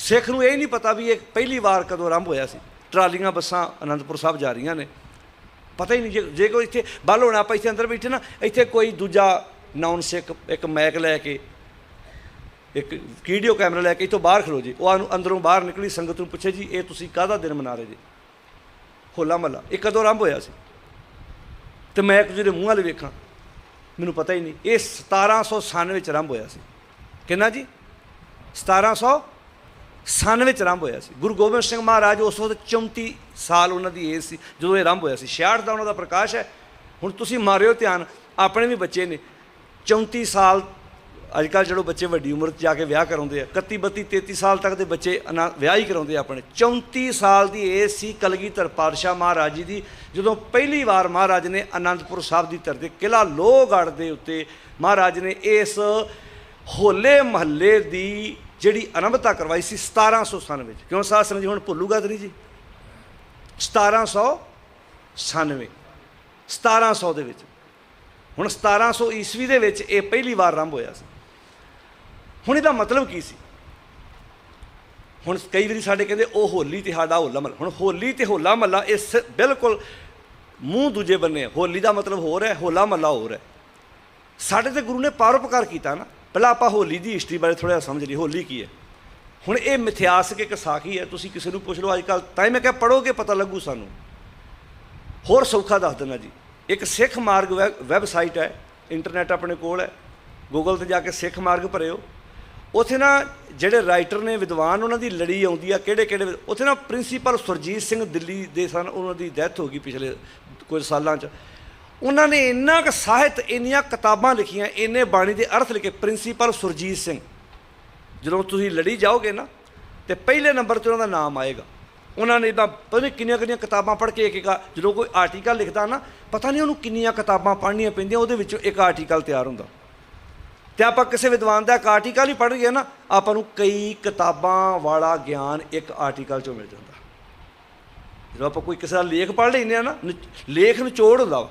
ਸਿੱਖ ਨੂੰ ਇਹ ਨਹੀਂ ਪਤਾ ਵੀ ਇਹ ਪਹਿਲੀ ਵਾਰ ਕਦੋਂ ਆਰੰਭ ਹੋਇਆ ਸੀ। ਟਰਾਲੀਆਂ, ਬੱਸਾਂ ਅਨੰਦਪੁਰ ਸਾਹਿਬ ਜਾ ਰਹੀਆਂ ਨੇ। ਪਤਾ ਹੀ ਨਹੀਂ ਜੇ ਜੇ ਕੋਈ ਇੱਥੇ ਬੱਲ ਹੋਣਾ ਆਪਾਂ ਇੱਥੇ ਅੰਦਰ ਬੈਠੇ ਨਾ, ਇੱਥੇ ਕੋਈ ਦੂਜਾ ਨਾਨ ਸਿੱਖ, ਇੱਕ ਮੈਕ ਲੈ ਕੇ, ਇੱਕ ਵੀਡੀਓ ਕੈਮਰਾ ਲੈ ਕੇ ਇੱਥੋਂ ਬਾਹਰ ਖਲੋ ਜੀ। ਉਹ ਅੰਦਰੋਂ ਬਾਹਰ ਨਿਕਲੀ, ਸੰਗਤ ਨੂੰ ਪੁੱਛੇ ਜੀ, ਇਹ ਤੁਸੀਂ ਕਾਹਦਾ ਦਿਨ ਮਨਾ ਰਹੇ ਜੀ? ਹੋਲਾ ਮਹੱਲਾ। ਇਹ ਕਦੋਂ ਆਰੰਭ ਹੋਇਆ ਸੀ? ਤੇ ਮੈਂ ਇੱਕ ਜਿਹਦੇ ਮੂੰਹ ਵਾਲੇ ਵੇਖਾਂ। ਮੈਨੂੰ ਪਤਾ ਹੀ ਨਹੀਂ। ਇਹ 1797 ਵਿੱਚ ਆਰੰਭ ਹੋਇਆ ਸੀ। ਕਿੰਨਾ ਜੀ? 1797 ਵਿੱਚ ਆਰੰਭ ਹੋਇਆ ਸੀ। ਗੁਰੂ ਗੋਬਿੰਦ ਸਿੰਘ ਮਹਾਰਾਜ ਉਸ ਵਕਤ 34 ਸਾਲ ਉਹਨਾਂ ਦੀ ਏਜ ਸੀ, ਜਦੋਂ ਇਹ ਆਰੰਭ ਹੋਇਆ ਸੀ। 66 ਦਾ ਉਹਨਾਂ ਦਾ ਪ੍ਰਕਾਸ਼ ਹੈ। ਹੁਣ ਤੁਸੀਂ ਮਾਰਿਓ ਧਿਆਨ, ਆਪਣੇ ਵੀ ਬੱਚੇ ਨੇ। 34 ਸਾਲ ਅੱਜ ਕੱਲ੍ਹ ਜਿਹੜੇ ਬੱਚੇ ਵੱਡੀ ਉਮਰ 'ਚ ਜਾ ਕੇ ਵਿਆਹ ਕਰਾਉਂਦੇ ਆ 31 32 33 ਸਾਲ ਤੱਕ ਦੇ ਬੱਚੇ ਅਨਾ- ਵਿਆਹ ਹੀ ਕਰਾਉਂਦੇ ਆ ਆਪਣੇ। 34 ਸਾਲ ਦੀ ਏਜ ਸੀ ਕਲਗੀਧਰ ਪਾਤਸ਼ਾਹ ਮਹਾਰਾਜ ਜੀ ਦੀ, ਜਦੋਂ ਪਹਿਲੀ ਵਾਰ ਮਹਾਰਾਜ ਨੇ ਆਨੰਦਪੁਰ ਸਾਹਿਬ ਦੀ ਧਰਤੀ ਕਿਲਾ ਲੋਹਗੜ੍ਹ ਦੇ ਉੱਤੇ ਮਹਾਰਾਜ ਨੇ ਇਸ ਹੋਲੇ ਮਹੱਲੇ ਦੀ ਜਿਹੜੀ ਆਰੰਭਤਾ ਕਰਵਾਈ ਸੀ 1797 ਵਿੱਚ। ਕਿਉਂ ਸਾਧ ਜੀ ਹੁਣ ਭੁੱਲੂਗਾ ਤਾਂ ਨਹੀਂ ਜੀ? 1797 1700 ਦੇ ਵਿੱਚ। ਹੁਣ 1700 ਈਸਵੀ ਦੇ ਵਿੱਚ ਇਹ ਪਹਿਲੀ ਵਾਰ ਆਰੰਭ ਹੋਇਆ ਸੀ। ਹੁਣ ਇਹਦਾ ਮਤਲਬ ਕੀ ਸੀ? ਹੁਣ ਕਈ ਵਾਰੀ ਸਾਡੇ ਕਹਿੰਦੇ, ਉਹ ਹੋਲੀ ਤੇ ਸਾਡਾ ਹੋਲਾ ਮਹੱਲਾ। ਹੁਣ ਹੋਲੀ ਤੇ ਹੋਲਾ ਮਹੱਲਾ ਇਸ ਬਿਲਕੁਲ ਮੂੰਹ ਦੂਜੇ ਬੰਨੇ ਹੋਲੀ ਦਾ ਮਤਲਬ ਹੋਰ ਹੈ, ਹੋਲਾ ਮਹੱਲਾ ਹੋਰ ਹੈ। ਸਾਡੇ ਤੇ ਗੁਰੂ ਨੇ ਪਰਉਪਕਾਰ ਕੀਤਾ ਨਾ। ਪਹਿਲਾਂ ਆਪਾਂ ਹੋਲੀ ਦੀ ਹਿਸਟਰੀ ਬਾਰੇ ਥੋੜਾ ਜਿਹਾ ਸਮਝ ਲਈ ਹੋਲੀ ਕੀ ਹੈ? ਹੁਣ ਇਹ ਮਿਥਿਹਾਸਕ ਇੱਕ ਸਾਖੀ ਹੈ, ਤੁਸੀਂ ਕਿਸੇ ਨੂੰ ਪੁੱਛ ਲਓ ਅੱਜ ਕੱਲ ਤਾਂ ਹੀ ਮੈਂ ਕਿਹਾ ਪੜੋਗੇ ਪਤਾ ਲੱਗੂ ਸਾਨੂੰ। ਹੋਰ ਸੌਖਾ ਦੱਸ ਦਿੰਦਾ ਜੀ। ਇੱਕ ਸਿੱਖ ਮਾਰਗ ਵੈ- ਵੈਬਸਾਈਟ ਹੈ ਇੰਟਰਨੈਟ ਆਪਣੇ ਕੋਲ ਹੈ ਗੂਗਲ ਤੇ ਜਾ ਕੇ ਸਿੱਖ ਮਾਰਗ ਭਰਿਓ। ਉੱਥੇ ਨਾ ਜਿਹੜੇ ਰਾਈਟਰ ਨੇ, ਵਿਦਵਾਨ, ਉਹਨਾਂ ਦੀ ਲੜੀ ਆਉਂਦੀ ਆ ਕਿਹੜੇ ਕਿਹੜੇ ਉੱਥੇ ਨਾ ਪ੍ਰਿੰਸੀਪਲ ਸੁਰਜੀਤ ਸਿੰਘ ਦਿੱਲੀ ਦੇ ਸਨ, ਉਹਨਾਂ ਦੀ ਡੈਥ ਹੋ ਗਈ ਪਿਛਲੇ ਕੁਝ ਸਾਲਾਂ 'ਚ। ਉਹਨਾਂ ਨੇ ਇੰਨਾ ਕੁ ਸਾਹਿਤ, ਇੰਨੀਆਂ ਕਿਤਾਬਾਂ ਲਿਖੀਆਂ, ਇੰਨੇ ਬਾਣੀ ਦੇ ਅਰਥ ਲਿਖੇ, ਪ੍ਰਿੰਸੀਪਲ ਸੁਰਜੀਤ ਸਿੰਘ। ਜਦੋਂ ਤੁਸੀਂ ਲੜੀ ਜਾਓਗੇ ਨਾ, ਤੇ ਪਹਿਲੇ ਨੰਬਰ ਤੇ ਉਹਨਾਂ ਦਾ ਨਾਮ ਆਏਗਾ। ਉਹਨਾਂ ਨੇ ਤਾਂ ਪਤਾ ਨਹੀਂ ਕਿੰਨੀਆਂ ਕਿੰਨੀਆਂ ਕਿਤਾਬਾਂ ਪੜ੍ਹ ਕੇ ਇੱਕ ਇੱਕ ਜਦੋਂ ਕੋਈ ਆਰਟੀਕਲ ਲਿਖਦਾ ਨਾ, ਪਤਾ ਨਹੀਂ ਉਹਨੂੰ ਕਿੰਨੀਆਂ ਕਿਤਾਬਾਂ ਪੜ੍ਹਨੀਆਂ ਪੈਂਦੀਆਂ, ਉਹਦੇ ਵਿੱਚੋਂ ਇੱਕ ਆਰਟੀਕਲ ਤਿਆਰ ਹੁੰਦਾ। ਤੇ ਆਪਾਂ ਕਿਸੇ ਵਿਦਵਾਨ ਦਾ ਇੱਕ ਆਰਟੀਕਲ ਹੀ ਪੜ੍ਹ ਗਏ ਨਾ, ਆਪਾਂ ਨੂੰ ਕਈ ਕਿਤਾਬਾਂ ਵਾਲਾ ਗਿਆਨ ਇੱਕ ਆਰਟੀਕਲ ਚੋਂ ਮਿਲ ਜਾਂਦਾ। ਜਦੋਂ ਆਪਾਂ ਕੋਈ ਕਿਸੇ ਦਾ ਲੇਖ ਪੜ੍ਹ ਲੈਂਦੇ ਆ ਨਾ ਨਿ- ਲੇਖ ਨਿਚੋੜ ਹੁੰਦਾ ਵਾ।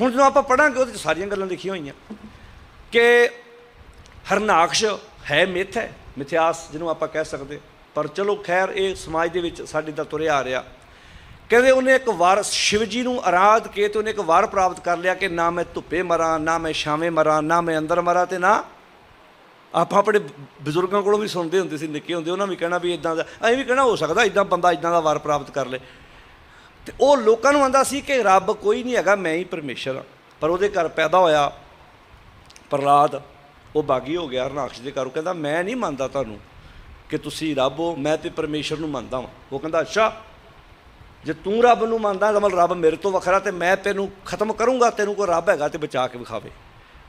ਹੁਣ ਜਦੋਂ ਆਪਾਂ ਪੜਾਂਗੇ, ਉਹਦੇ 'ਚ ਸਾਰੀਆਂ ਗੱਲਾਂ ਲਿਖੀਆਂ ਹੋਈਆਂ। ਕਿ ਹਰਨਾਕਸ਼ ਹੈ ਮਿੱਥ ਹੈ ਮਿਥਿਆਸ ਜਿਹਨੂੰ ਆਪਾਂ ਕਹਿ ਸਕਦੇ। ਪਰ ਚਲੋ ਖੈਰ, ਇਹ ਸਮਾਜ ਦੇ ਵਿੱਚ ਸਾਡੇ ਦਾ ਤੁਰਿਆ ਆ ਰਿਹਾ। ਕਹਿੰਦੇ ਉਹਨੇ ਇੱਕ ਵਾਰ ਸ਼ਿਵਜੀ ਨੂੰ ਆਰਾਧ ਕੇ ਤੇ ਉਹਨੇ ਇੱਕ ਵਾਰ ਪ੍ਰਾਪਤ ਕਰ ਲਿਆ ਕਿ ਨਾ ਮੈਂ ਧੁੱਪੇ ਮਰਾਂ, ਨਾ ਮੈਂ ਛਾਵੇਂ ਮਰਾਂ, ਨਾ ਮੈਂ ਅੰਦਰ ਮਰਾਂ ਤੇ ਨਾ ਆਪਾਂ ਆਪਣੇ ਬਜ਼ੁਰਗਾਂ ਕੋਲੋਂ ਵੀ ਸੁਣਦੇ ਹੁੰਦੇ ਸੀ, ਨਿੱਕੇ ਹੁੰਦੇ, ਉਹਨਾਂ ਵੀ ਕਹਿਣਾ ਵੀ ਇਦਾਂ ਦਾ, ਐਂ ਵੀ ਕਹਿਣਾ ਹੋ ਸਕਦਾ ਇਦਾਂ ਬੰਦਾ ਇਦਾਂ ਦਾ ਵਾਰ ਪ੍ਰਾਪਤ ਕਰ ਲੇ। ਤੇ ਉਹ ਲੋਕਾਂ ਨੂੰ ਆਂਦਾ ਸੀ ਕਿ ਰੱਬ ਕੋਈ ਨਹੀਂ ਹੈਗਾ, ਮੈਂ ਹੀ ਪਰਮੇਸ਼ਰ ਹਾਂ। ਪਰ ਉਹਦੇ ਘਰ ਪੈਦਾ ਹੋਇਆ ਪ੍ਰਲਾਦ ਉਹ ਬਾਗੀ ਹੋ ਗਿਆ ਹਰਨਾਕਸ਼ ਦੇ ਘਰ। ਉਹ ਕਹਿੰਦਾ, ਮੈਂ ਨਹੀਂ ਮੰਨਦਾ ਤੁਹਾਨੂੰ ਕਿ ਤੁਸੀਂ ਰੱਬ ਹੋ, ਮੈਂ ਤੇ ਪਰਮੇਸ਼ਰ ਨੂੰ ਮੰਨਦਾ ਹਾਂ ਉਹ ਕਹਿੰਦਾ, ਅੱਛਾ, ਜੇ ਤੂੰ ਰੱਬ ਨੂੰ ਮੰਨਦਾ, ਤਾਂ ਮਤਲਬ ਰੱਬ ਮੇਰੇ ਤੋਂ ਵੱਖਰਾ ਤੇ ਮੈਂ ਤੈਨੂੰ ਖਤਮ ਕਰੂੰਗਾ, ਤੈਨੂੰ ਕੋਈ ਰੱਬ ਹੈਗਾ ਤੇ ਬਚਾ ਕੇ ਵਿਖਾਵੇ।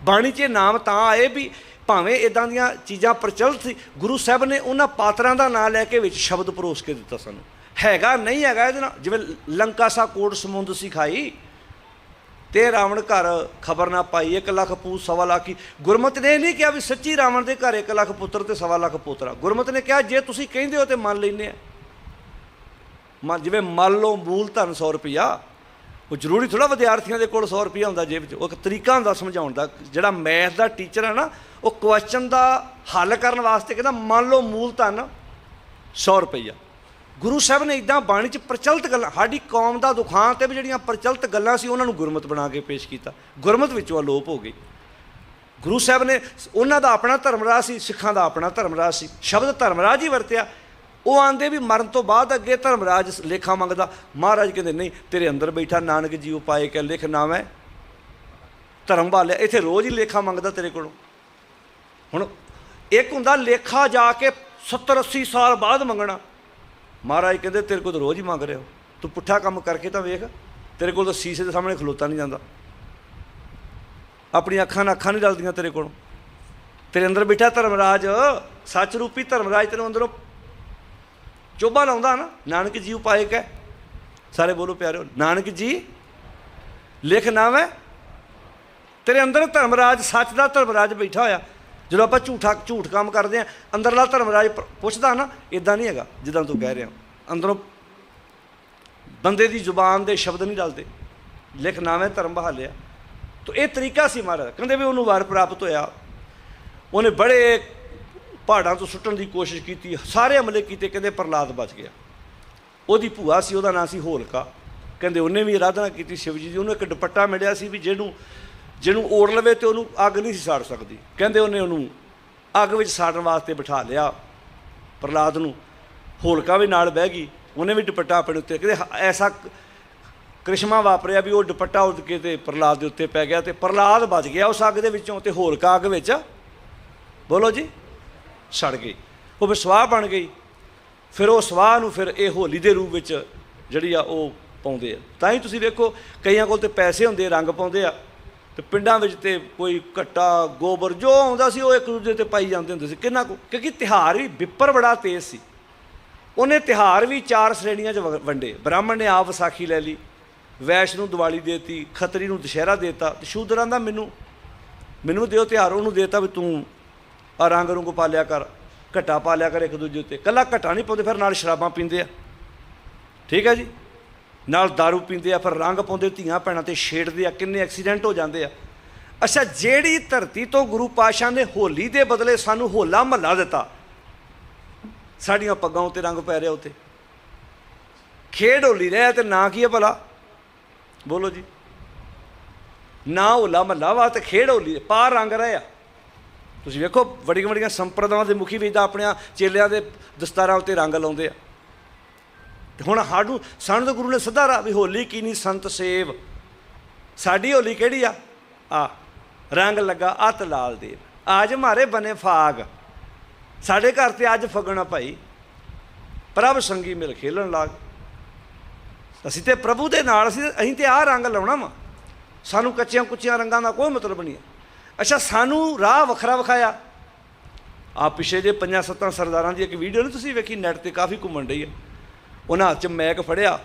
ਬਾਣੀ 'ਚ ਇਹ ਨਾਮ ਤਾਂ ਆਏ ਵੀ ਭਾਵੇਂ ਇਦਾਂ ਦੀਆਂ ਚੀਜ਼ਾਂ ਪ੍ਰਚਲਿਤ ਸੀ, ਗੁਰੂ ਸਾਹਿਬ ਨੇ ਉਹਨਾਂ ਪਾਤਰਾਂ ਦਾ ਨਾਮ ਲੈ ਕੇ ਵਿੱਚ ਸ਼ਬਦ ਪਰੋਸ ਕੇ ਦਿੱਤਾ ਸਾਨੂੰ। ਹੈਗਾ, ਨਹੀਂ ਹੈਗਾ ਇਹਦੇ ਨਾਲ। ਜਿਵੇਂ ਲੰਕਾ ਸਾ ਕੋਟ ਸਮੁੰਦ ਸਿਖਾਈ ਤੇ ਰਾਵਣ ਘਰ ਖਬਰ ਨਾ ਪਾਈ 1 ਲੱਖ ਪੂਤ, ਸਵਾ ਲੱਖ ਕੀ ਗੁਰਮਤ ਨੇ ਇਹ ਨਹੀਂ ਕਿਹਾ ਵੀ ਸੱਚੀ ਰਾਵਣ ਦੇ ਘਰ 1 ਲੱਖ ਪੁੱਤਰ ਤੇ ਸਵਾ ਲੱਖ ਪੋਤਰਾ। ਗੁਰਮਤ ਨੇ ਕਿਹਾ, ਜੇ ਤੁਸੀਂ ਕਹਿੰਦੇ ਹੋ ਤੇ ਮੰਨ ਲੈਨੇ ਆ। ਮਨ, ਜਿਵੇਂ ਮੰਨ ਲਓ ਮੂਲ ਧਨ 100 ਰੁਪਿਆ ਉਹ ਜ਼ਰੂਰੀ ਥੋੜਾ ਵਿਦਿਆਰਥੀਆਂ ਦੇ ਕੋਲ 100 ਰੁਪਿਆ ਹੁੰਦਾ ਜੇਬ 'ਚ। ਉਹ ਇੱਕ ਤਰੀਕਾ ਹੁੰਦਾ ਸਮਝਾਉਣ ਦਾ। ਜਿਹੜਾ ਮੈਥ ਦਾ ਟੀਚਰ ਹੈ ਨਾ, ਉਹ ਕੁਐਸਚਨ ਦਾ ਹੱਲ ਕਰਨ ਵਾਸਤੇ ਕਹਿੰਦਾ, ਮੰਨ ਲਓ ਮੂਲ ਧਨ 100 ਰੁਪਈਆ। ਗੁਰੂ ਸਾਹਿਬ ਨੇ ਇਦਾਂ ਬਾਣੀ 'ਚ ਪ੍ਰਚਲਿਤ ਗੱਲਾਂ, ਸਾਡੀ ਕੌਮ ਦਾ ਦੁਖਾਂਤ ਹੈ ਵੀ ਜਿਹੜੀਆਂ ਪ੍ਰਚਲਿਤ ਗੱਲਾਂ ਸੀ, ਉਹਨਾਂ ਨੂੰ ਗੁਰਮਤ ਬਣਾ ਕੇ ਪੇਸ਼ ਕੀਤਾ। ਗੁਰਮਤ ਵਿੱਚੋਂ ਅਲੋਪ ਹੋ ਗਈ। ਗੁਰੂ ਸਾਹਿਬ ਨੇ ਉਹਨਾਂ ਦਾ ਆਪਣਾ ਧਰਮ ਰਾਜ ਸੀ, ਸਿੱਖਾਂ ਦਾ ਆਪਣਾ ਧਰਮ ਰਾਜ ਸੀ, ਸ਼ਬਦ ਧਰਮ ਰਾਜ ਹੀ ਵਰਤਿਆ। ਉਹ ਆਂਦੇ ਵੀ ਮਰਨ ਤੋਂ ਬਾਅਦ ਅੱਗੇ ਧਰਮ ਰਾਜ ਲੇਖਾ ਮੰਗਦਾ। ਮਹਾਰਾਜ ਕਹਿੰਦੇ, ਨਹੀਂ, ਤੇਰੇ ਅੰਦਰ ਬੈਠਾ ਨਾਨਕ ਜੀ, ਉਪਾਏ ਕੇ ਲਿਖ ਨਾਮ। ਹੈ ਧਰਮ ਵਾਲਿਆ ਇੱਥੇ ਰੋਜ਼ ਹੀ ਲੇਖਾ ਮੰਗਦਾ ਤੇਰੇ ਕੋਲੋਂ। ਹੁਣ ਇੱਕ ਹੁੰਦਾ, ਲੇਖਾ ਜਾ ਕੇ 70 80 ਸਾਲ ਬਾਅਦ ਮੰਗਣਾ। ਮਹਾਰਾਜ ਕਹਿੰਦੇ, ਤੇਰੇ ਕੋਲ ਤਾਂ ਰੋਜ਼ ਹੀ ਮੰਗ ਰਹੇ ਹੋ। ਤੂੰ ਪੁੱਠਾ ਕੰਮ ਕਰਕੇ ਤਾਂ ਵੇਖ, ਤੇਰੇ ਕੋਲ ਤਾਂ ਸੀਸੇ ਦੇ ਸਾਹਮਣੇ ਖਲੋਤਾ ਨਹੀਂ ਜਾਂਦਾ। ਆਪਣੀਆਂ ਅੱਖਾਂ ਨਾਲ ਅੱਖਾਂ ਨਹੀਂ ਰਲਦੀਆਂ ਤੇਰੇ ਕੋਲੋਂ। ਤੇਰੇ ਅੰਦਰ ਬੈਠਾ ਧਰਮਰਾਜ ਸੱਚ ਰੂਪੀ ਧਰਮਰਾਜ ਤੇਰੇ ਅੰਦਰੋਂ ਚੋਬਾ ਲਾਉਂਦਾ ਨਾ, ਨਾਨਕ ਜੀ ਉਪਾਇਕ ਹੈ। ਸਾਰੇ ਬੋਲੋ ਪਿਆਰਿਓ, ਨਾਨਕ ਜੀ, ਲਿਖ ਨਾਮ ਹੈ। ਤੇਰੇ ਅੰਦਰ ਧਰਮਰਾਜ, ਸੱਚ ਦਾ ਧਰਮਰਾਜ ਬੈਠਾ ਹੋਇਆ। ਜਦੋਂ ਆਪਾਂ ਝੂਠਾ ਝੂਠ ਕੰਮ ਕਰਦੇ ਆ ਅੰਦਰਲਾ ਧਰਮਰਾਜ ਪ- ਪੁੱਛਦਾ ਨਾ ਇਦਾਂ ਨਹੀਂ ਹੈਗਾ, ਜਿੱਦਾਂ ਤੂੰ ਕਹਿ ਰਿਹਾ। ਅੰਦਰੋਂ ਬੰਦੇ ਦੀ ਜ਼ੁਬਾਨ ਦੇ ਸ਼ਬਦ ਨਹੀਂ ਡਲਦੇ ਲਿਖ ਨਾਵੇਂ ਧਰਮ ਬਹਾਲਿਆ ਤੋ ਇਹ ਤਰੀਕਾ ਸੀ ਮਹਾਰਾਜ। ਕਹਿੰਦੇ ਵੀ ਉਹਨੂੰ ਵਾਰ ਪ੍ਰਾਪਤ ਹੋਇਆ। ਉਹਨੇ ਬੜੇ ਪਹਾੜਾਂ ਤੋਂ ਸੁੱਟਣ ਦੀ ਕੋਸ਼ਿਸ਼ ਕੀਤੀ। ਸਾਰੇ ਹਮਲੇ ਕੀਤੇ, ਕਹਿੰਦੇ ਪ੍ਰਲਾਦ ਬਚ ਗਿਆ। ਉਹਦੀ ਭੂਆ ਸੀ, ਉਹਦਾ ਨਾਂ ਸੀ ਹੋਲਕਾ। ਕਹਿੰਦੇ ਉਹਨੇ ਵੀ ਆਰਾਧਨਾ ਕੀਤੀ ਸ਼ਿਵ ਜੀ ਦੀ। ਉਹਨੂੰ ਇੱਕ ਦੁਪੱਟਾ ਮਿਲਿਆ ਸੀ ਵੀ ਜਿਹਨੂੰ ਜਿਹਨੂੰ ਓੜ ਲਵੇ ਤੇ ਉਹਨੂੰ ਅੱਗ ਨਹੀਂ ਸੀ ਸਾੜ ਸਕਦੀ। ਕਹਿੰਦੇ ਉਹਨੇ ਉਹਨੂੰ ਅੱਗ ਵਿੱਚ ਸਾੜਨ ਵਾਸਤੇ ਬਿਠਾ ਲਿਆ ਪ੍ਰਲਾਦ ਨੂੰ। ਹੋਲਕਾ ਵੀ ਨਾਲ ਬਹਿ ਗਈ। ਉਹਨੇ ਵੀ ਦੁਪੱਟਾ ਆਪਣੇ ਉੱਤੇ ਕਹਿੰਦੇ ਐਸਾ ਕ- ਕ੍ਰਿਸ਼ਮਾ ਵਾਪਰਿਆ ਵੀ ਉਹ ਦੁਪੱਟਾ ਉੱਡ ਕੇ ਤੇ ਪ੍ਰਲਾਦ ਦੇ ਉੱਤੇ ਪੈ ਗਿਆ ਤੇ ਪ੍ਰਲਾਦ ਬਚ ਗਿਆ ਉਸ ਅੱਗ ਦੇ ਵਿੱਚੋਂ ਤੇ ਹੋਲਕਾ ਅੱਗ ਵਿੱਚ ਬੋਲੋ ਜੀ, ਸੜ ਗਈ। ਉਹ ਫਿਰ ਸਵਾਹ ਬਣ ਗਈ। ਫਿਰ ਉਹ ਸਵਾਹ ਨੂੰ ਫਿਰ ਇਹ ਹੋਲੀ ਦੇ ਰੂਪ ਵਿੱਚ ਜਿਹੜੀ ਆ ਉਹ ਪਾਉਂਦੇ ਆ। ਤਾਂ ਹੀ ਤੁਸੀਂ ਵੇਖੋ ਕਈਆਂ ਕੋਲ ਤੇ ਪੈਸੇ ਹੁੰਦੇ ਰੰਗ ਪਾਉਂਦੇ ਆ। ਤੇ ਪਿੰਡਾਂ ਵਿੱਚ ਤੇ ਕੋਈ ਘੱਟਾ ਗੋਬਰ ਜੋ ਆਉਂਦਾ ਸੀ, ਉਹ ਇੱਕ ਦੂਜੇ ਤੇ ਪਾਈ ਜਾਂਦੇ ਹੁੰਦੇ ਸੀ। ਕਿੰਨਾ ਕੁ ਕਿਉਂਕਿ ਤਿਹਾਰ ਵੀ ਵਿਪਰ ਬੜਾ ਤੇਜ਼ ਸੀ। ਉਹਨੇ ਤਿਹਾਰ ਵੀ ਚਾਰ ਸ਼੍ਰੇਣੀਆਂ 'ਚ ਵ- ਵੰਡੇ। ਬ੍ਰਾਹਮਣ ਨੇ ਆਪ ਵਿਸਾਖੀ ਲੈ ਲਈ ਵੈਸ਼ ਨੂੰ ਦੀਵਾਲੀ ਦੇਤੀ, ਖੱਤਰੀ ਨੂੰ ਦੁਸ਼ਹਿਰਾ ਦੇਤਾ। ਤੇ ਸ਼ੂਦਰਾਂ ਦਾ ਮੈਨੂੰ ਮੈਨੂੰ ਦਿਓ ਤਿਉਹਾਰ, ਉਹਨੂੰ ਦੇਤਾ ਵੀ ਤੂੰ ਆ ਰੰਗ ਰੁੰਗ ਪਾਲਿਆ ਕਰ, ਘਟਾ ਪਾਲਿਆ ਕਰ ਇੱਕ ਦੂਜੇ ਉੱਤੇ। ਕੱਲਾ ਘਟਾ ਨਹੀਂ ਪਾਉਂਦੇ, ਫਿਰ ਨਾਲ ਸ਼ਰਾਬਾਂ ਪੀਂਦੇ ਆ। ਠੀਕ ਹੈ ਜੀ? ਨਾਲ दारू ਪੀਂਦੇ ਆ, ਫਿਰ ਰੰਗ ਪਾਉਂਦੇ, ਧੀਆਂ ਭੈਣਾਂ ਤੇ ਛੇੜਦੇ ਆ, ਕਿੰਨੇ ਐਕਸੀਡੈਂਟ ਹੋ ਜਾਂਦੇ ਆ। ਅੱਛਾ, ਜਿਹੜੀ ਧਰਤੀ ਤੋਂ ਗੁਰੂ ਪਾਸ਼ਾ ਨੇ ਹੋਲੀ ਦੇ ਬਦਲੇ ਸਾਨੂੰ ਹੋਲਾ ਮਹੱਲਾ ਦਿੱਤਾ, ਸਾਡੀਆਂ ਪੱਗਾਂ ਉੱਤੇ ਰੰਗ ਪੈ ਰਿਹਾ ਉੱਤੇ। ਖੇਡ ਹੋਲੀ ਰਿਹਾ, ਤੇ ਨਾਂ ਕੀ ਹੈ ਭਲਾ? ਬੋਲੋ ਜੀ। ਨਾ ਹੋਲਾ ਮਹੱਲਾ ਵਾ, ਤੇ ਖੇਡ ਹੋਲੀ ਪਾ ਰੰਗ ਰਹੇ ਆ। ਤੁਸੀਂ ਵੇਖੋ ਵੱਡੀਆਂ ਵੱਡੀਆਂ ਸੰਪਰਦਾਵਾਂ ਦੇ ਮੁਖੀ ਵੀ ਤਾਂ ਆਪਣੇ ਚੇਲਿਆਂ ਦੇ ਦਸਤਾਰਾਂ ਉੱਤੇ ਰੰਗ ਲਾਉਂਦੇ ਆ। ਹੁਣ ਸਾਨੂੰ ਸਾਨੂੰ ਤਾਂ ਗੁਰੂ ਨੇ ਸਦਾ ਵੀ ਹੋਲੀ ਕੀ ਨਹੀਂ ਸੰਤ ਸੇਵ। ਸਾਡੀ ਹੋਲੀ ਕਿਹੜੀ ਆ? ਆ, ਰੰਗ ਲੱਗਾ ਅਤ ਲਾਲ ਦੇਵ। ਅੱਜ ਮਾਰੇ ਬਨੇ ਫਾਗ। ਸਾਡੇ ਘਰ ਤੇ ਅੱਜ ਫਗਣਾ ਭਾਈ। ਪ੍ਰਭ ਸੰਗੀ ਮਿਲ ਖੇਲਣ ਲੱਗ। ਅਸੀਂ ਤੇ ਪ੍ਰਭੂ ਦੇ ਨਾਲ, ਅਸੀਂ ਅਸੀਂ ਤੇ ਆਹ ਰੰਗ ਲਾਉਣਾ ਵਾ। ਸਾਨੂੰ ਕੱਚਿਆਂ ਕੁੱਚੀਆਂ ਰੰਗਾਂ ਦਾ ਕੋਈ ਮਤਲਬ ਨਹੀਂ ਅੱਛਾ, ਸਾਨੂੰ ਰਾਹ ਵੱਖਰਾ ਵਿਖਾਇਆ। ਆ ਪਿਛੇ ਜੇ ਪੰਜਾਂ ਸੱਤਾਂ ਸਰਦਾਰਾਂ ਦੀ ਇੱਕ ਵੀਡੀਓ ਨਹੀਂ ਤੁਸੀਂ ਵੇਖੀ? ਨੈਟ ਤੇ ਕਾਫੀ ਘੁੰਮਣ ਰਹੀ ਆ। ਉਹਨਾਂ ਹੱਥ 'ਚ ਮੈਕ ਫੜਿਆ।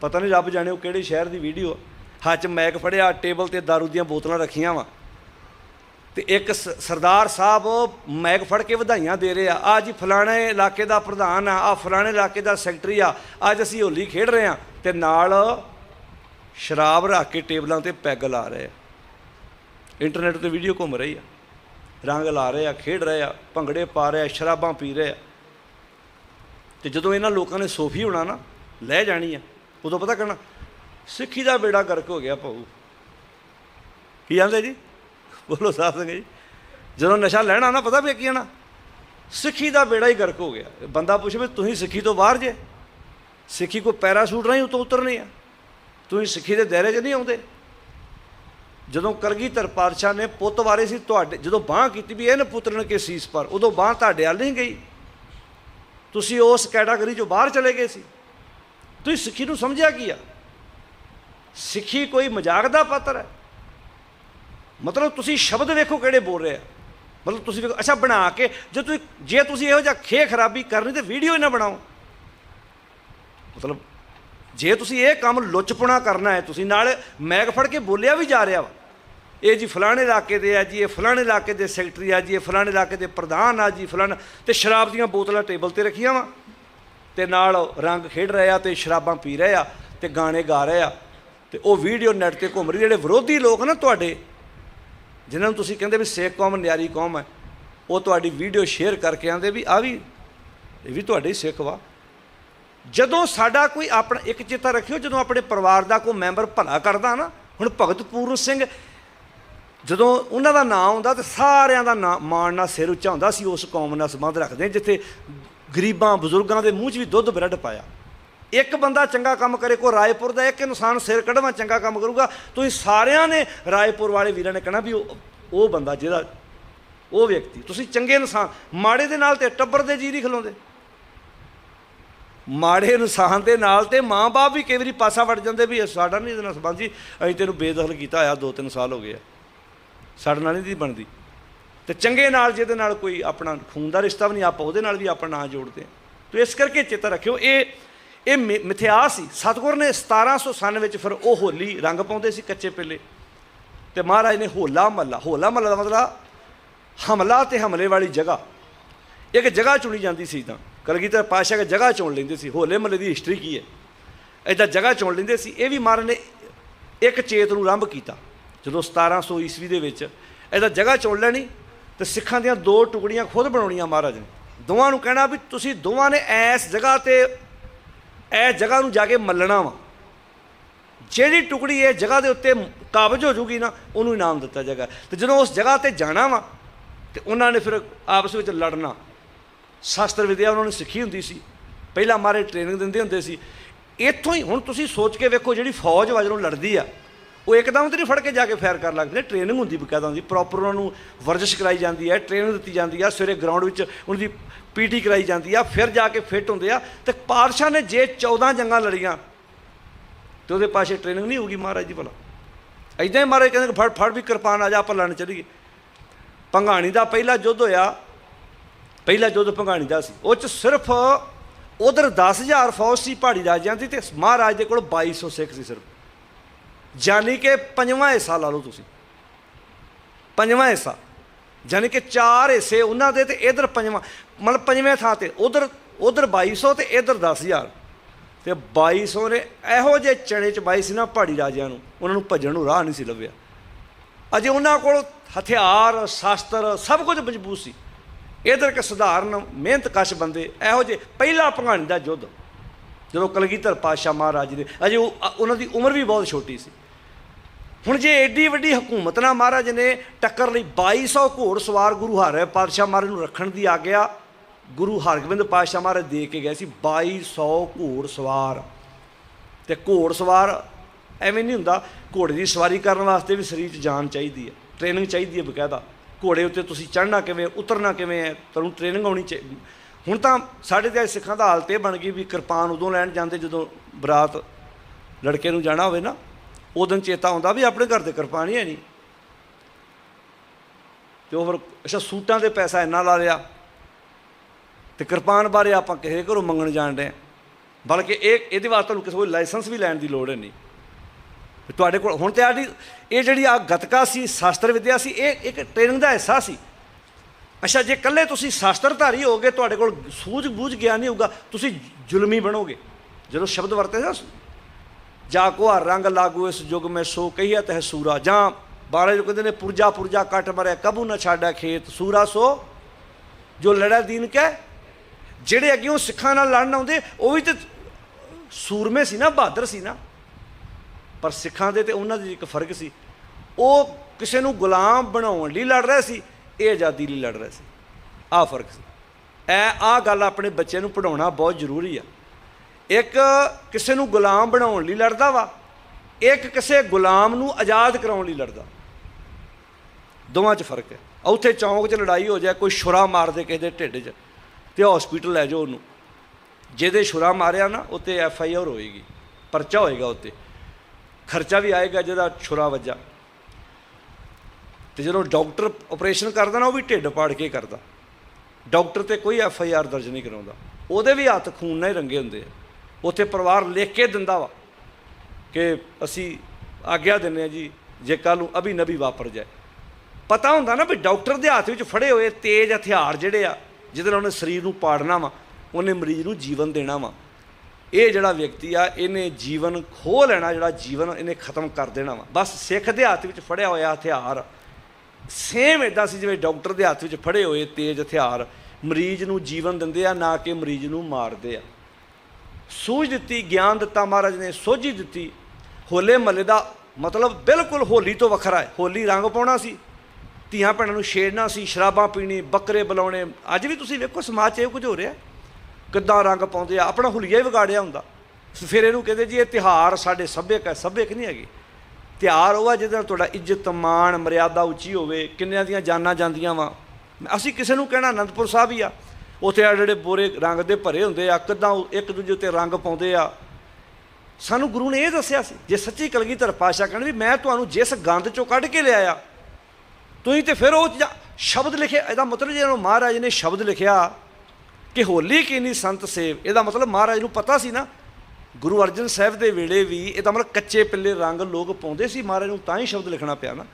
ਪਤਾ ਨਹੀਂ ਰੱਬ ਜਾਣੇ ਉਹ ਕਿਹੜੇ ਸ਼ਹਿਰ ਦੀ ਵੀਡੀਓ ਆ। ਹੱਥ 'ਚ ਮੈਕ ਫੜਿਆ ਟੇਬਲ ਤੇ दारू ਦੀਆਂ ਬੋਤਲਾਂ ਰੱਖੀਆਂ ਵਾ। ਤੇ ਇੱਕ ਸ- ਸਰਦਾਰ ਸਾਹਿਬ ਮੈਕ ਫੜ ਕੇ ਵਧਾਈਆਂ ਦੇ ਰਹੇ ਆ। ਆ ਜੀ ਫਲਾਣੇ ਇਲਾਕੇ ਦਾ ਪ੍ਰਧਾਨ ਆ ਆ ਫਲਾਣੇ ਇਲਾਕੇ ਦਾ ਸੈਕਟਰੀ ਆ। ਅੱਜ ਅਸੀਂ ਹੋਲੀ ਖੇਡ ਰਹੇ ਆ ਤੇ ਨਾਲ ਸ਼ਰਾਬ ਰੱਖ ਕੇ ਟੇਬਲਾਂ ਤੇ ਪੈਗ ਲਾ ਰਹੇ ਆ। ਇੰਟਰਨੈਟ ਤੇ ਵੀਡੀਓ ਘੁੰਮ ਰਹੀ ਆ। ਰੰਗ ਲਾ ਰਹੇ ਆ, ਖੇਡ ਰਹੇ ਆ, ਭੰਗੜੇ ਪਾ ਰਹੇ ਆ, ਸ਼ਰਾਬਾਂ ਪੀ ਰਹੇ ਆ। ਤੇ ਜਦੋਂ ਇਹਨਾਂ ਲੋਕਾਂ ਨੇ ਸੋਫੀ ਹੋਣਾ ਨਾ, ਲੈ ਜਾਣੀ ਆ, ਉਦੋਂ ਪਤਾ ਕਰਨਾ, ਸਿੱਖੀ ਦਾ ਬੇੜਾ ਗਰਕ ਹੋ ਗਿਆ ਭਾਊ। ਕੀ ਆਂਦੇ ਜੀ? ਬੋਲੋ ਸਾਧ ਸੰਗਤ ਜੀ। ਜਦੋਂ ਨਸ਼ਾ ਲੈਣਾ ਨਾ, ਪਤਾ ਵੀ ਕੀ ਆਣਾ? ਸਿੱਖੀ ਦਾ ਬੇੜਾ ਹੀ ਗਰਕ ਹੋ ਗਿਆ। ਬੰਦਾ ਪੁੱਛੇ ਵੀ ਤੁਸੀਂ ਸਿੱਖੀ ਤੋਂ ਬਾਹਰ ਜੇ? ਸਿੱਖੀ ਕੋ ਪੈਰਾਸ਼ੂਟ ਰਾਹੀਂ ਉਤੋਂ ਉਤਰਨੀ ਆ। ਤੁਸੀਂ ਸਿੱਖੀ ਦੇ ਦਾਇਰੇ 'ਚ ਨਹੀਂ ਆਉਂਦੇ। ਜਦੋਂ ਕਰਗੀਧਰ ਪਾਤਸ਼ਾਹ ਨੇ ਪੁੱਤ ਵਾਰੇ ਸੀ ਤੁਹਾਡੇ, ਜਦੋਂ ਬਾਹ ਕੀਤੀ ਵੀ ਇਹਨ ਪੁੱਤਰਨ ਕੇ ਸੀਸ ਪਰ, ਉਦੋਂ ਬਾਹ ਤੁਹਾਡੇ ਵੱਲ ਨਹੀਂ ਗਈ। ਤੁਸੀਂ ਉਸ ਕੈਟਾਗਰੀ ਚੋਂ ਬਾਹਰ ਚਲੇ ਗਏ ਸੀ। ਤੁਸੀਂ ਸਿੱਖੀ ਨੂੰ ਸਮਝਿਆ ਕੀ ਆ? ਸਿੱਖੀ ਕੋਈ ਮਜ਼ਾਕ ਦਾ ਪਾਤਰ ਹੈ? ਮਤਲਬ ਤੁਸੀਂ ਸ਼ਬਦ ਵੇਖੋ ਕਿਹੜੇ ਬੋਲ ਰਹੇ ਆ। ਮਤਲਬ ਤੁਸੀਂ ਵੇਖੋ, ਅੱਛਾ, ਬਣਾ ਕੇ ਜੇ ਤੁਸੀਂ ਜੇ ਤੁਸੀਂ ਇਹੋ ਜਿਹਾ ਖੇ ਖਰਾਬੀ ਕਰਨੀ ਤੇ ਵੀਡੀਓ ਹੀ ਨਾ ਬਣਾਓ। ਮਤਲਬ ਜੇ ਤੁਸੀਂ ਇਹ ਕੰਮ ਲੁੱਚਪੁਣਾ ਕਰਨਾ ਹੈ, ਤੁਸੀਂ ਨਾਲ ਮੈਗ ਫੜ ਕੇ ਬੋਲਿਆ ਵੀ ਜਾ ਰਿਹਾ ਵਾ। ਇਹ ਜੀ ਫਲਾਣੇ ਇਲਾਕੇ ਦੇ ਆ ਜੀ, ਇਹ ਫਲਾਣੇ ਇਲਾਕੇ ਦੇ ਸੈਕਟਰੀ ਆ ਜੀ, ਇਹ ਫਲਾਣੇ ਇਲਾਕੇ ਦੇ ਪ੍ਰਧਾਨ ਆ ਜੀ ਫਲਾਣਾ, ਤੇ ਸ਼ਰਾਬ ਦੀਆਂ ਬੋਤਲਾਂ ਟੇਬਲ ਤੇ ਰੱਖੀਆਂ ਵਾ। ਤੇ ਨਾਲ ਰੰਗ ਖੇਡ ਰਹੇ ਆ ਤੇ ਸ਼ਰਾਬਾਂ ਪੀ ਰਹੇ ਆ ਤੇ ਗਾਣੇ ਗਾ ਰਹੇ ਆ। ਤੇ ਉਹ ਵੀਡੀਓ ਨੈਟ ਤੇ ਘੁੰਮ ਰਹੀ ਜਿਹੜੇ ਵਿਰੋਧੀ ਲੋਕ ਨਾ ਤੁਹਾਡੇ, ਜਿਨ੍ਹਾਂ ਨੂੰ ਤੁਸੀਂ ਕਹਿੰਦੇ ਵੀ ਸਿੱਖ ਕੌਮ, ਨਿਆਰੀ ਕੌਮ ਹੈ, ਉਹ ਤੁਹਾਡੀ ਵੀਡੀਓ ਸ਼ੇਅਰ ਕਰਕੇ ਆਂਦੇ ਵੀ ਆ ਵੀ, ਇਹ ਵੀ ਤੁਹਾਡੇ ਸਿੱਖ ਵਾ। ਜਦੋਂ ਸਾਡਾ ਕੋਈ ਆਪਣਾ ਇੱਕ ਚੇਤਾ ਰੱਖਿਓ, ਜਦੋਂ ਆਪਣੇ ਪਰਿਵਾਰ ਦਾ ਕੋਈ ਮੈਂਬਰ ਭਲਾ ਕਰਦਾ ਨਾ, ਹੁਣ ਭਗਤ ਪੂਰਨ ਸਿੰਘ ਜਦੋਂ ਉਹਨਾਂ ਦਾ ਨਾਂ ਆਉਂਦਾ ਤੇ ਸਾਰਿਆਂ ਦਾ ਨਾਂ ਮਾਣ ਨਾਲ ਸਿਰ ਉੱਚਾ ਹੁੰਦਾ ਸੀ ਉਸ ਕੌਮ ਨਾਲ ਸੰਬੰਧ ਰੱਖਦੇ ਹਾਂ, ਜਿੱਥੇ ਗਰੀਬਾਂ ਬਜ਼ੁਰਗਾਂ ਦੇ ਮੂੰਹ 'ਚ ਵੀ ਦੁੱਧ ਬ੍ਰੈਡ ਪਾਇਆ। ਇੱਕ ਬੰਦਾ ਚੰਗਾ ਕੰਮ ਕਰੇ ਕੋ ਰਾਏਪੁਰ ਦਾ ਇੱਕ ਇਨਸਾਨ ਸਿਰ ਕੱਢਵਾ ਚੰਗਾ ਕੰਮ ਕਰੂਗਾ ਤੁਸੀਂ ਸਾਰਿਆਂ ਨੇ ਰਾਏਪੁਰ ਵਾਲੇ ਵੀਰਾਂ ਨੇ ਕਹਿਣਾ ਵੀ ਉਹ ਉਹ ਬੰਦਾ ਜਿਹਦਾ ਉਹ ਵਿਅਕਤੀ ਤੁਸੀਂ ਚੰਗੇ ਇਨਸਾਨ ਮਾੜੇ ਦੇ ਨਾਲ ਤੇ ਟੱਬਰ ਦੇ ਜੀ ਨਹੀਂ ਖਲੋਂਦੇ। ਮਾੜੇ ਇਨਸਾਨ ਦੇ ਨਾਲ ਤੇ ਮਾਂ-ਬਾਪ ਵੀ ਕਈ ਵਾਰੀ ਪਾਸਾ ਵੜ ਜਾਂਦੇ ਵੀ ਸਾਡਾ ਨਹੀਂ ਇਹਦੇ ਨਾਲ ਸੰਬੰਧ ਜੀ ਅਸੀਂ ਤੈਨੂੰ ਬੇਦਖਲ ਕੀਤਾ ਹੋਇਆ ਦੋ ਤਿੰਨ ਸਾਲ ਹੋ ਗਏ ਆ। ਸਾਡੇ ਨਾਲ ਨਹੀਂ ਦੀ ਬਣਦੀ। ਤੇ ਚੰਗੇ ਨਾਲ ਜਿਹਦੇ ਨਾਲ ਕੋਈ ਆਪਣਾ ਖੂਨ ਦਾ ਰਿਸ਼ਤਾ ਵੀ ਨਹੀਂ, ਆਪਾਂ ਉਹਦੇ ਨਾਲ ਵੀ ਆਪਣਾ ਨਾਂ ਜੋੜਦੇ ਹਾਂ। ਤੇ ਇਸ ਕਰਕੇ ਚੇਤਾ ਰੱਖਿਓ, ਇਹ ਇਹ ਮਿ- ਮਿਥਿਹਾਸ ਸੀ। ਸਤਿਗੁਰ ਨੇ 1797 ਵਿੱਚ ਫਿਰ ਉਹ ਹੋਲੀ ਰੰਗ ਪਾਉਂਦੇ ਸੀ ਕੱਚੇ ਪੇਲੇ। ਤੇ ਮਹਾਰਾਜ ਨੇ ਹੋਲਾ ਮਹੱਲਾ ਹੋਲਾ ਮਹੱਲਾ ਦਾ ਮਤਲਬ ਹਮਲਾ ਤੇ ਹਮਲੇ ਵਾਲੀ ਜਗ੍ਹਾ। ਇੱਕ ਜਗ੍ਹਾ ਚੁਣੀ ਜਾਂਦੀ ਸੀ ਤਾਂ। ਕਲਗੀਧਰ ਪਾਤਸ਼ਾਹ ਇੱਕ ਜਗ੍ਹਾ ਚੁਣ ਲੈਂਦੇ ਸੀ। ਹੋਲੇ ਮਹੱਲੇ ਦੀ ਹਿਸਟਰੀ ਕੀ ਹੈ? ਐਦਾਂ ਜਗ੍ਹਾ ਚੁਣ ਲੈਂਦੇ ਸੀ। ਇਹ ਵੀ ਮਹਾਰਾਜ ਨੇ ਇੱਕ ਚੇਤ ਨੂੰ ਆਰੰਭ ਕੀਤਾ। ਜਦੋਂ 1700 ਈਸਵੀ ਦੇ ਵਿੱਚ ਇਹਦਾ ਜਗ੍ਹਾ ਚੋਣ ਲੈਣੀ ਤੇ ਸਿੱਖਾਂ ਦੀਆਂ ਦੋ ਟੁਕੜੀਆਂ ਖੁਦ ਬਣਾਉਣੀਆਂ ਮਹਾਰਾਜ ਨੇ। ਦੋਵਾਂ ਨੂੰ ਕਹਿਣਾ ਵੀ ਤੁਸੀਂ ਦੋਵਾਂ ਨੇ ਐਸ ਜਗ੍ਹਾ ਤੇ ਐ ਜਗ੍ਹਾ ਨੂੰ ਜਾ ਕੇ ਮੱਲਣਾ ਵਾ। ਜਿਹੜੀ ਟੁਕੜੀ ਇਹ ਜਗ੍ਹਾ ਦੇ ਉੱਤੇ ਕਾਬਜ ਹੋ ਜੂਗੀ ਨਾ, ਉਹਨੂੰ ਇਨਾਮ ਦਿੱਤਾ ਜਾਏਗਾ। ਤੇ ਜਦੋਂ ਉਸ ਜਗ੍ਹਾ ਤੇ ਜਾਣਾ ਵਾ, ਤੇ ਉਹਨਾਂ ਨੇ ਫਿਰ ਆਪਸ ਵਿੱਚ ਲੜਨਾ। ਸ਼ਾਸਤਰ ਵਿਦਿਆ ਉਹਨਾਂ ਨੇ ਸਿੱਖੀ ਹੁੰਦੀ ਸੀ। ਪਹਿਲਾਂ ਮਾਰੇ ਟ੍ਰੇਨਿੰਗ ਦਿੰਦੇ ਹੁੰਦੇ ਸੀ। ਇੱਥੋਂ ਹੀ ਹੁਣ ਤੁਸੀਂ ਸੋਚ ਕੇ ਵੇਖੋ ਜਿਹੜੀ ਫੌਜ ਵਾ ਜਦੋਂ ਲੜਦੀ ਆ ਉਹ ਇੱਕਦਮ ਤੇ ਨਹੀਂ ਫੜ ਕੇ ਜਾ ਕੇ ਫਾਇਰ ਕਰ ਲੱਗਦੇ ਟ੍ਰੇਨਿੰਗ ਹੁੰਦੀ ਬਕਾਇਦਾ ਹੁੰਦੀ ਪ੍ਰੋਪਰ ਉਹਨਾਂ ਨੂੰ ਵਰਜਿਸ਼ ਕਰਾਈ ਜਾਂਦੀ ਹੈ ਟ੍ਰੇਨਿੰਗ ਦਿੱਤੀ ਜਾਂਦੀ ਆ, ਸਵੇਰੇ ਗਰਾਊਂਡ ਵਿੱਚ ਉਹਨਾਂ ਦੀ ਪੀਟੀ ਕਰਾਈ ਜਾਂਦੀ ਆ, ਫਿਰ ਜਾ ਕੇ ਫਿੱਟ ਹੁੰਦੇ ਆ ਤੇ ਪਾਤਸ਼ਾਹ ਨੇ ਜੇ 14 ਜੰਗਾਂ ਲੜੀਆਂ ਤੇ ਉਹਦੇ ਪਾਸੇ ਟ੍ਰੇਨਿੰਗ ਨਹੀਂ ਹੋਊਗੀ ਮਹਾਰਾਜ ਜੀ ਭਲਾ। ਐਦਾਂ ਹੀ ਮਹਾਰਾਜ ਕਹਿੰਦੇ ਕਿ ਫੜ ਫੜ ਵੀ ਕਿਰਪਾਨ ਆ ਜਾ, ਆਪਾਂ ਲੜਨ ਚੱਲੀਏ। ਭੰਗਾਣੀ ਦਾ ਪਹਿਲਾ ਯੁੱਧ ਹੋਇਆ, ਪਹਿਲਾ ਯੁੱਧ ਭੰਗਾਣੀ ਦਾ ਸੀ। ਉਹ ਚ ਸਿਰਫ ਉਧਰ 10000 ਫੌਜ ਸੀ ਪਹਾੜੀ ਰਾਜਿਆਂ ਦੀ ਤੇ ਮਹਾਰਾਜ ਦੇ ਕੋਲ 2200 ਸਿੱਖ ਸੀ ਸਿਰਫ। ਯਾਨੀ ਕਿ ਪੰਜਵਾਂ ਹਿੱਸਾ ਲਾ ਲਓ ਤੁਸੀਂ। ਪੰਜਵਾਂ ਹਿੱਸਾ। ਯਾਨੀ ਕਿ ਚਾਰ ਹਿੱਸੇ ਉਹਨਾਂ ਦੇ ਤੇ ਇਧਰ ਪੰਜਵਾਂ, ਮਤਲਬ ਪੰਜਵੇਂ ਥਾਂ ਤੇ, ਉਧਰ ਉਧਰ 2200 ਤੇ ਇਧਰ 10000 ਤੇ 2200 ਨੇ ਇਹੋ ਜਿਹੇ ਚਣੇ ਚ ਬਾਈ ਸੀ ਨਾ ਪਹਾੜੀ ਰਾਜਿਆਂ ਨੂੰ, ਉਹਨਾਂ ਨੂੰ ਭੱਜਣ ਨੂੰ ਰਾਹ ਨਹੀਂ ਸੀ ਲੱਭਿਆ। ਅਜੇ ਉਹਨਾਂ ਕੋਲ ਹਥਿਆਰ, ਸ਼ਾਸਤਰ ਸਭ ਕੁਝ ਮਜ਼ਬੂਤ ਸੀ। ਇਧਰ ਕਿ ਸਧਾਰਨ ਮਿਹਨਤ ਕਸ਼ ਬੰਦੇ, ਇਹੋ ਜਿਹੇ ਪਹਿਲਾ ਭੰਗਾਣੀ ਦਾ ਯੁੱਧ। ਜਦੋਂ ਕਲਗੀਧਰ ਪਾਤਸ਼ਾਹ ਮਹਾਰਾਜ ਦੇ, ਅਜੇ ਉਹਨਾਂ ਦੀ ਉਮਰ ਵੀ ਬਹੁਤ ਛੋਟੀ ਸੀ। ਹੁਣ ਜੇ ਏਡੀ ਵੱਡੀ ਹਕੂਮਤ ਨਾਲ ਮਹਾਰਾਜ ਨੇ ਟੱਕਰ ਲਈ 2200 ਘੋੜ ਸਵਾਰ ਗੁਰੂ ਹਰਿ ਪਾਤਸ਼ਾਹ ਮਹਾਰਾਜ ਨੂੰ ਰੱਖਣ ਦੀ ਆਗਿਆ, ਗੁਰੂ ਹਰਗੋਬਿੰਦ ਪਾਤਸ਼ਾਹ ਮਹਾਰਾਜ ਦੇ ਕੇ ਗਏ ਸੀ 2200 ਘੋੜ ਸਵਾਰ। ਤੇ ਘੋੜ ਸਵਾਰ ਐਵੇਂ ਨਹੀਂ ਹੁੰਦਾ, ਘੋੜੇ ਦੀ ਸਵਾਰੀ ਕਰਨ ਵਾਸਤੇ ਵੀ ਸਰੀਰ 'ਚ ਜਾਨ ਚਾਹੀਦੀ ਹੈ ਟ੍ਰੇਨਿੰਗ ਚਾਹੀਦੀ ਹੈ ਬਕਾਇਦਾ। ਘੋੜੇ ਉੱਤੇ ਤੁਸੀਂ ਚੜ੍ਹਨਾ ਕਿਵੇਂ, ਉਤਰਨਾ ਕਿਵੇਂ ਹੈ, ਤੁਹਾਨੂੰ ਟ੍ਰੇਨਿੰਗ ਆਉਣੀ ਚਾਹੀਦੀ ਹੁਣ ਤਾਂ ਸਾਡੇ ਤੇ ਸਿੱਖਾਂ ਦਾ ਹਾਲਤ ਇਹ ਬਣ ਗਈ ਵੀ ਕਿਰਪਾਨ ਉਦੋਂ ਲੈਣ ਜਾਂਦੇ ਜਦੋਂ ਬਰਾਤ ਲੜਕੇ ਨੂੰ ਜਾਣਾ ਹੋਵੇ ਨਾ। ਉਦੋਂ ਚੇਤਾ ਆਉਂਦਾ ਵੀ ਆਪਣੇ ਘਰ ਤੇ ਕਿਰਪਾਨ ਹੀ ਹੈ ਨਹੀਂ ਤੇ ਉਹ ਫਿਰ, ਅੱਛਾ, ਸੂਟਾਂ ਦੇ ਪੈਸਾ ਇੰਨਾ ਲਾ ਲਿਆ। ਤੇ ਕਿਰਪਾਨ ਬਾਰੇ ਆਪਾਂ ਕਿਸੇ ਘਰੋਂ ਮੰਗਣ ਜਾਣ ਰਹੇ ਬਲਕਿ ਇਹ, ਇਹਦੇ ਵਾਸਤੇ ਤੁਹਾਨੂੰ ਕਿਸੇ ਕੋਲ ਲਾਇਸੈਂਸ ਵੀ ਲੈਣ ਦੀ ਲੋੜ ਨਹੀਂ। ਤੁਹਾਡੇ ਕੋਲ, ਹੁਣ ਤੇ ਆਡੀ ਇਹ ਜਿਹੜੀ ਆ ਗਤਕਾ ਸੀ, ਸ਼ਾਸਤਰ ਵਿਦਿਆ ਸੀ, ਇਹ ਇੱਕ ਟ੍ਰੇਨਿੰਗ ਦਾ ਹਿੱਸਾ ਸੀ। ਅੱਛਾ, ਜੇ ਇਕੱਲੇ ਤੁਸੀਂ ਸ਼ਾਸਤਰਧਾਰੀ ਹੋਗੇ ਤੁਹਾਡੇ ਕੋਲ ਸੂਝ ਬੂਝ ਗਿਆਨ ਨਹੀਂ ਹੋਊਗਾ, ਤੁਸੀਂ ਜ਼ੁਲਮੀ ਬਣੋਗੇ। ਜਦੋਂ ਸ਼ਬਦ ਵਰਤੇ ਨਾ ਜਾ ਕੋ ਰੰਗ ਲਾਗੂ ਇਸ ਯੁਗ ਮੈਂ ਸੋ ਕਹੀਆ ਤਹ ਸੂਰਾ। ਜਾਂ ਬਾਰੇ ਜੋ ਕਹਿੰਦੇ ਨੇ, ਪੁਰਜਾ ਪੁਰਜਾ ਕੱਟ ਮਰਿਆ, ਕਬੂ ਨਾ ਛਾੜਾ ਖੇਤ, ਸੂਰਾ ਸੋ। ਜੋ ਲੜਾ ਦੀਨ ਕੈ, ਜਿਹੜੇ ਅੱਗੇ ਉਹ ਸਿੱਖਾਂ ਨਾਲ ਲੜਨ ਆਉਂਦੇ, ਉਹ ਵੀ ਤੇ ਸੂਰਮੇ ਸੀ ਨਾ, ਬਹਾਦਰ ਸੀ ਨਾ। ਪਰ ਸਿੱਖਾਂ ਦੇ ਤੇ ਉਹਨਾਂ ਦੇ ਇੱਕ ਫ਼ਰਕ ਸੀ। ਉਹ ਕਿਸੇ ਨੂੰ ਗੁਲਾਮ ਬਣਾਉਣ ਲਈ ਲੜ ਰਿਹਾ ਸੀ, ਇਹ ਆਜ਼ਾਦੀ ਲਈ ਲੜ ਰਿਹਾ ਸੀ। ਆਹ ਫ਼ਰਕ ਸੀ। ਐ, ਆਹ ਗੱਲ ਆਪਣੇ ਬੱਚੇ ਨੂੰ ਪੜਾਉਣਾ ਬਹੁਤ ਜ਼ਰੂਰੀ ਆ। ਇੱਕ ਕਿਸੇ ਨੂੰ ਗੁਲਾਮ ਬਣਾਉਣ ਲਈ ਲੜਦਾ ਵਾ, ਇੱਕ ਕਿਸੇ ਗੁਲਾਮ ਨੂੰ ਆਜ਼ਾਦ ਕਰਾਉਣ ਲਈ ਲੜਦਾ। ਦੋਵਾਂ 'ਚ ਫ਼ਰਕ ਹੈ। ਉੱਥੇ ਚੌਂਕ 'ਚ ਲੜਾਈ ਹੋ ਜਾਏ, ਕੋਈ ਛੁਰਾ ਮਾਰ ਦੇ ਕਿਸੇ ਦੇ ਢਿੱਡ 'ਚ, ਤੇ ਹਸਪੀਟਲ ਲੈ ਜਾਓ ਉਹਨੂੰ। ਜਿਹਦੇ ਛੁਰਾ ਮਾਰਿਆ ਨਾ ਉੱਤੇ ਐਫ ਆਈ ਆਰ ਹੋਏਗੀ, ਪਰਚਾ ਹੋਏਗਾ ਉੱਤੇ ਖਰਚਾ ਵੀ ਆਏਗਾ ਜਿਹਦਾ ਛੁਰਾ ਵੱਜਾ। ਤੇ ਜਦੋਂ ਡਾਕਟਰ ਆਪਰੇਸ਼ਨ ਕਰਦਾ ਨਾ, ਉਹ ਵੀ ਢਿੱਡ ਪਾੜ ਕੇ ਕਰਦਾ। ਡਾਕਟਰ ਤੇ ਕੋਈ ਐਫ ਆਈ ਆਰ ਦਰਜ ਨਹੀਂ ਕਰਾਉਂਦਾ। ਉਹਦੇ ਵੀ ਹੱਥ ਖੂਨ ਨਾਲ ਹੀ ਰੰਗੇ ਹੁੰਦੇ ਆ। ਉੱਥੇ ਪਰਿਵਾਰ ਲਿਖ ਕੇ ਦਿੰਦਾ ਵਾ ਕਿ ਅਸੀਂ ਆਗਿਆ ਦਿੰਨੇ ਆ ਜੀ, ਜੇ ਕੱਲ ਨੂੰ ਅਭੀ ਨਬੀ ਵਾਪਰ ਜਾਏ। ਪਤਾ ਹੁੰਦਾ ਨਾ ਵੀ ਡਾਕਟਰ ਦੇ ਹੱਥ ਵਿੱਚ ਫੜੇ ਹੋਏ ਤੇਜ਼ ਹਥਿਆਰ ਜਿਹੜੇ ਆ, ਜਿਹਦੇ ਨਾਲ ਉਹਨੇ ਸਰੀਰ ਨੂੰ ਪਾੜਨਾ ਵਾ, ਉਹਨੇ ਮਰੀਜ਼ ਨੂੰ ਜੀਵਨ ਦੇਣਾ ਵਾ। ਇਹ ਜਿਹੜਾ ਵਿਅਕਤੀ ਆ, ਇਹਨੇ ਜੀਵਨ ਖੋਹ ਲੈਣਾ, ਜਿਹੜਾ ਜੀਵਨ ਇਹਨੇ ਖਤਮ ਕਰ ਦੇਣਾ ਵਾ। ਬਸ ਸਿੱਖ ਦੇ ਹੱਥ ਵਿੱਚ ਫੜਿਆ ਹੋਇਆ ਹਥਿਆਰ ਸੇਮ ਇਦਾਂ ਸੀ ਜਿਵੇਂ ਡਾਕਟਰ ਦੇ ਹੱਥ ਵਿੱਚ ਫੜੇ ਹੋਏ ਤੇਜ਼ ਹਥਿਆਰ, ਮਰੀਜ਼ ਨੂੰ ਜੀਵਨ ਦਿੰਦੇ ਆ, ਨਾ ਕਿ ਮਰੀਜ਼ ਨੂੰ ਮਾਰਦੇ ਆ। ਸੂਝ ਦਿੱਤੀ, ਗਿਆਨ ਦਿੱਤਾ ਮਹਾਰਾਜ ਨੇ, ਸੋਝੀ ਦਿੱਤੀ। ਹੋਲੇ ਮਹੱਲੇ ਦਾ ਮਤਲਬ ਬਿਲਕੁਲ ਹੋਲੀ ਤੋਂ ਵੱਖਰਾ ਹੈ। ਹੋਲੀ ਰੰਗ ਪਾਉਣਾ ਸੀ, ਧੀਆਂ ਭੈਣਾਂ ਨੂੰ ਛੇੜਨਾ ਸੀ, ਸ਼ਰਾਬਾਂ ਪੀਣੀ, ਬੱਕਰੇ ਬੁਲਾਉਣੇ। ਅੱਜ ਵੀ ਤੁਸੀਂ ਵੇਖੋ, ਸਮਾਜ 'ਚ ਇਹ ਕੁਝ ਹੋ ਰਿਹਾ। ਕਿੱਦਾਂ ਰੰਗ ਪਾਉਂਦੇ ਆ, ਆਪਣਾ ਹੁਲੀਆ ਹੀ ਵਿਗਾੜਿਆ ਹੁੰਦਾ। ਫਿਰ ਇਹਨੂੰ ਕਹਿੰਦੇ ਜੀ, ਇਹ ਤਿਹਾਰ ਸਾਡੇ ਸੱਭਿਅਕ ਹੈ, ਸੱਭਿਅਕ ਨਹੀਂ ਹੈਗੇ। ਤਿਹਾਰ ਉਹ ਆ ਜਿਹਦੇ ਨਾਲ ਤੁਹਾਡਾ ਇੱਜ਼ਤ, ਮਾਣ, ਮਰਿਆਦਾ ਉੱਚੀ ਹੋਵੇ, ਕਿੰਨਿਆਂ ਦੀਆਂ ਜਾਨਾਂ ਜਾਂਦੀਆਂ ਵਾ। ਅਸੀਂ ਕਿਸੇ ਨੂੰ ਕਹਿਣਾ, ਅਨੰਦਪੁਰ ਸਾਹਿਬ ਹੀ ਆ। ਉੱਥੇ ਆ ਜਿਹੜੇ ਬੋਰੇ ਰੰਗ ਦੇ ਭਰੇ ਹੁੰਦੇ ਆ ਕਿੱਦਾਂ ਉਹ ਇੱਕ ਦੂਜੇ ਉੱਤੇ ਰੰਗ ਪਾਉਂਦੇ ਆ। ਸਾਨੂੰ ਗੁਰੂ ਨੇ ਇਹ ਦੱਸਿਆ ਸੀ, ਜੇ ਸੱਚੀ ਕਲਗੀਧਰ ਪਾਸ਼ਾ ਕਹਿਣ ਵੀ ਮੈਂ ਤੁਹਾਨੂੰ ਜਿਸ ਗੰਦ ਚੋਂ ਕੱਢ ਕੇ ਲਿਆਇਆ, ਤੁਸੀਂ ਤੇ ਫਿਰ ਉਹ ਸ਼ਬਦ ਲਿਖਿਆ ਇਹਦਾ ਮਤਲਬ ਜਿਹੜਾ ਮਹਾਰਾਜ ਨੇ ਸ਼ਬਦ ਲਿਖਿਆ ਕਿ ਹੋਲੀ ਕੀਨੀ ਸੰਤ ਸੇਵ, ਇਹਦਾ ਮਤਲਬ ਮਹਾਰਾਜ ਨੂੰ ਪਤਾ ਸੀ ਨਾ, ਗੁਰੂ ਅਰਜਨ ਸਾਹਿਬ ਦੇ ਵੇਲੇ ਵੀ ਇਹਦਾ ਮਤਲਬ ਕੱਚੇ ਪਿੱਲੇ ਰੰਗ ਲੋਕ ਪਾਉਂਦੇ ਸੀ, ਮਹਾਰਾਜ ਨੂੰ ਤਾਂ ਹੀ ਸ਼ਬਦ ਲਿਖਣਾ ਪਿਆ ਨਾ।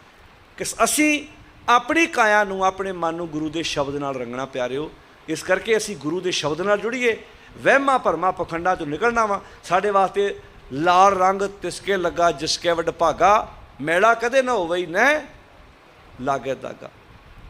ਕਿ ਅਸੀਂ ਆਪਣੀ ਕਾਇਆ ਨੂੰ, ਆਪਣੇ ਮਨ ਨੂੰ ਗੁਰੂ ਦੇ ਸ਼ਬਦ ਨਾਲ ਰੰਗਣਾ ਪਿਆਰਿਓ ਇਸ ਕਰਕੇ ਅਸੀਂ ਗੁਰੂ ਦੇ ਸ਼ਬਦ ਨਾਲ ਜੁੜੀਏ, ਵਹਿਮਾਂ ਭਰਮਾਂ ਪਖੰਡਾਂ ਤੋਂ ਨਿਕਲਣਾ ਵਾ। ਸਾਡੇ ਵਾਸਤੇ ਲਾਲ ਰੰਗ ਤਿਸਕੇ ਲੱਗਾ, ਜਿਸਕੇ ਵੱਡ ਭਾਗਾ, ਮੈਲਾ ਕਦੇ ਨਾ ਹੋਵੇ ਹੀ ਲਾਗੇ ਦਾਗਾ।